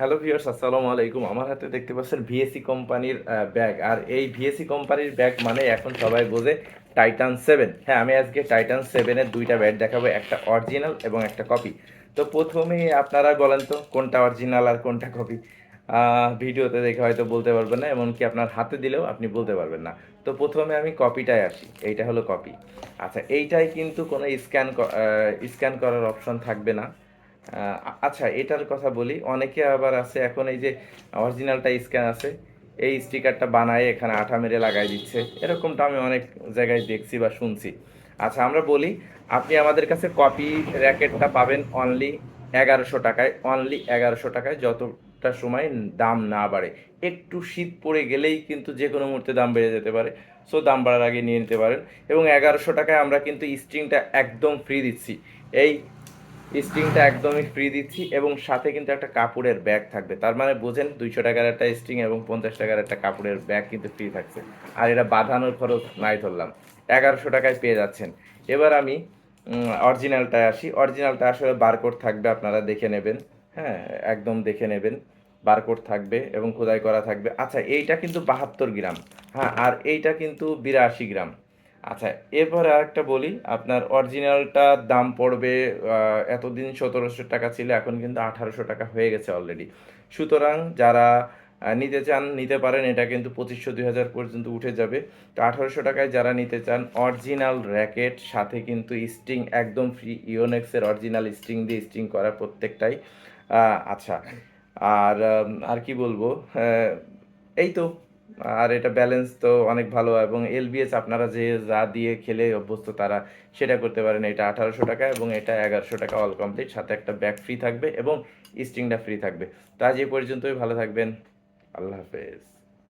Hello viewers আসসালামু আলাইকুম। আমার হাতে দেখতে পাচ্ছেন ভিএসি কোম্পানির ব্যাগ আর এই ভিএসি কোম্পানির ব্যাগ মানে এখন সবাই বোঝে টাইটান সেভেন হ্যাঁ আমি আজকে টাইটান সেভেনের দুইটা ব্যাগ দেখাবো, একটা অরিজিনাল এবং একটা কপি তো প্রথমেই আপনারা বলেন তো, কোনটা অরিজিনাল আর কোনটা কপি ভিডিওতে দেখে হয়তো বলতে পারবেন না, এমনকি আপনার হাতে দিলেও আপনি বলতে পারবেন না। তো প্রথমে আমি কপিটায় আসি, এইটা হলো কপি আচ্ছা এইটাই কিন্তু কোনো স্ক্যান স্ক্যান করার অপশন থাকবে না। আচ্ছা এটার কথা বলি। অনেকে আবার আছে, এখন এই যে অরিজিনালটা স্ক্যান আছে, এই স্টিকারটা বানায়, এখানে আঠা মেরে লাগাই দিচ্ছে। এরকমটা আমি অনেক জায়গায় দেখছি বা শুনছি। আচ্ছা আমরা বলি, আপনি আমাদের কাছে কপি র্যাকেটটা পাবেন অনলি এগারোশো টাকায়। অনলি এগারোশো টাকায় যতটা সময় দাম না বাড়ে। একটু শীত পড়ে গেলেই কিন্তু যে কোনো মুহূর্তে দাম বেড়ে যেতে পারে। সো দাম বাড়ার আগে নিয়ে নিতে পারেন। এবং এগারোশো টাকায় আমরা কিন্তু স্ট্রিংটা একদম ফ্রি দিচ্ছি। এই স্ট্রিংটা একদমই ফ্রি দিচ্ছি এবং সাথে কিন্তু একটা কাপড়ের ব্যাগ থাকবে। তার মানে বোঝেন, দুইশো টাকার একটা স্ট্রিং এবং পঞ্চাশ টাকার একটা কাপড়ের ব্যাগ কিন্তু ফ্রি থাকছে। আর এটা বাঁধানোর খরচ নাই ধরলাম। এগারোশো টাকায় পেয়ে যাচ্ছেন। এবার আমি অরিজিনালটায় আসি। অরিজিনালটা আসলে বারকোড থাকবে, আপনারা দেখে নেবেন। হ্যাঁ একদম দেখে নেবেন। বারকোড থাকবে এবং খোদাই করা থাকবে। আচ্ছা এইটা কিন্তু বাহাত্তর গ্রাম। হ্যাঁ আর এইটা কিন্তু বিরাশি গ্রাম। আচ্ছা এরপরে আরেকটা বলি। আপনার অরিজিনালটার দাম পড়বে এতদিন সতেরোশো টাকা ছিল এখন কিন্তু আঠারোশো টাকা হয়ে গেছে অলরেডি সুতরাং যারা নিতে চান নিতে পারেন এটা কিন্তু পঁচিশশো দুই হাজার পর্যন্ত উঠে যাবে। তো আঠারোশো টাকায় যারা নিতে চান অরিজিনাল র্যাকেট সাথে কিন্তু স্ট্রিং একদম ফ্রি ইওনেক্সের অরিজিনাল স্ট্রিং দিয়ে স্ট্রিং করা প্রত্যেকটাই। আচ্ছা আর আর কি বলব? আহ, এই তো। আর এটা ব্যালেন্স তো অনেক ভালো এবং এলবিএস আপনারা যে যা দিয়ে খেলে অভ্যস্ত তারা সেটা করতে পারেন। এটা আঠারোশো টাকা এবং এটা এগারোশো টাকা অল কমপ্লিট সাথে একটা ব্যাগ ফ্রি থাকবে এবং স্ট্রিংটা ফ্রি থাকবে। তা যে পর্যন্তই। ভালো থাকবেন। আল্লাহ হাফেজ।